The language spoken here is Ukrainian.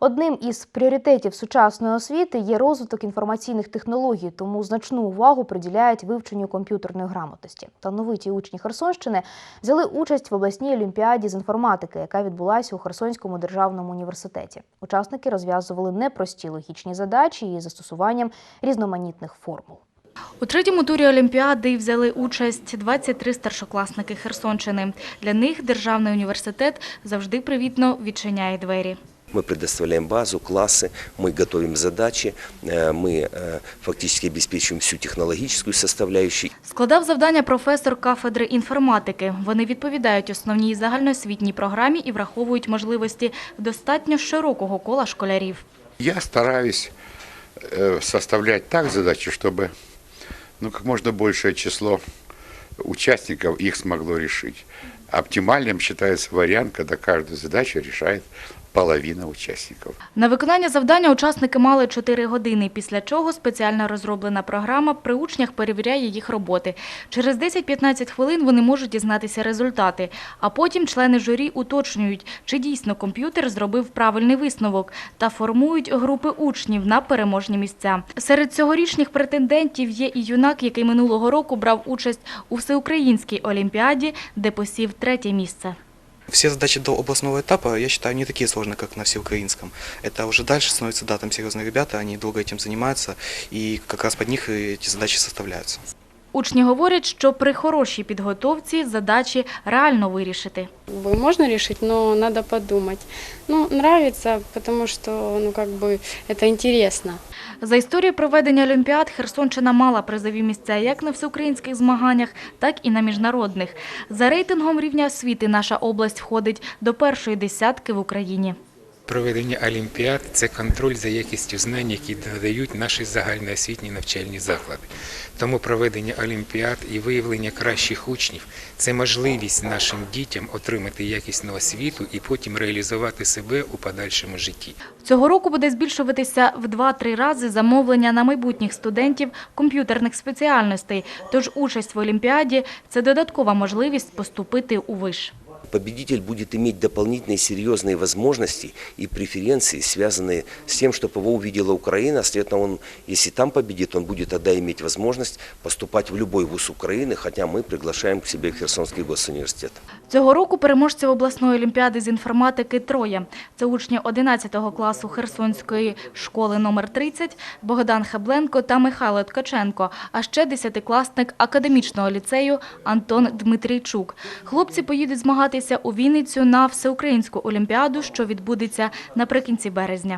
Одним із пріоритетів сучасної освіти є розвиток інформаційних технологій, тому значну увагу приділяють вивченню комп'ютерної грамотності. Талановиті учні Херсонщини взяли участь в обласній олімпіаді з інформатики, яка відбулася у Херсонському державному університеті. Учасники розв'язували непрості логічні задачі із застосуванням різноманітних формул. У третьому турі Олімпіади взяли участь 23 старшокласники Херсонщини. Для них державний університет завжди привітно відчиняє двері. Мы предоставляем базу, классы, мы готовим задачи, э, мы э, фактически обеспечиваем всю технологическую составляющую. Складав завдання професор кафедри інформатики. Вони відповідають основній загальноосвітній програмі і враховують можливості достатньо широкого кола школярів. Я стараюсь э, составлять так задачи, чтобы ну, как можно большее число участников их смогло решить. Оптимальным считается вариант, когда каждую задачу решает половина участников. На виконання завдання учасники мали 4 години, після чого спеціально розроблена програма при учнях перевіряє їх роботи. Через 10-15 хвилин вони можуть дізнатися результати, а потім члени журі уточнюють, чи дійсно комп'ютер зробив правильний висновок та формують групи учнів на переможні місця. Серед цьогорічних претендентів є і юнак, який минулого року брав участь у всеукраїнській олімпіаді, де посів третє місце. Все задачи до областного этапа, я считаю, не такие сложные, как на всеукраинском. Это уже дальше становится, да, там серьезные ребята, они долго этим занимаются, и как раз под них эти задачи составляются. Учні говорять, що при хорошій підготовці задачі реально вирішити. Как бы Можно решить, но надо подумать. Ну, нравится, потому что, ну, как бы, это интересно. За історію проведення Олімпіад Херсонщина мала призові місця як на всеукраїнських змаганнях, так і на міжнародних. За рейтингом рівня освіти наша область входить до першої десятки в Україні. Проведення олімпіад це контроль за якістю знань, які надають наші загальноосвітні навчальні заклади. Тому проведення олімпіад і виявлення кращих учнів це можливість нашим дітям отримати якісну освіту і потім реалізувати себе у подальшому житті. Цього року буде збільшуватися в 2-3 рази замовлення на майбутніх студентів комп'ютерних спеціальностей. Тож участь в Олімпіаді – це додаткова можливість поступити у виш. Победитель будет иметь дополнительные серьезные возможности и преференции, связанные с тем, чтобы его увидела Украина. Следовательно, он, если там победит, он будет тогда иметь возможность поступать в любой вуз Украины, хотя мы приглашаем к себе Херсонский госуниверситет. Цього року переможців обласної олімпіади з інформатики троє. Це учні 11 класу Херсонської школи номер 30 Богдан Хебленко та Михайло Ткаченко, а ще десятикласник академічного ліцею Антон Дмитрійчук. Хлопці поїдуть змагатися у Вінницю на всеукраїнську олімпіаду, що відбудеться наприкінці березня.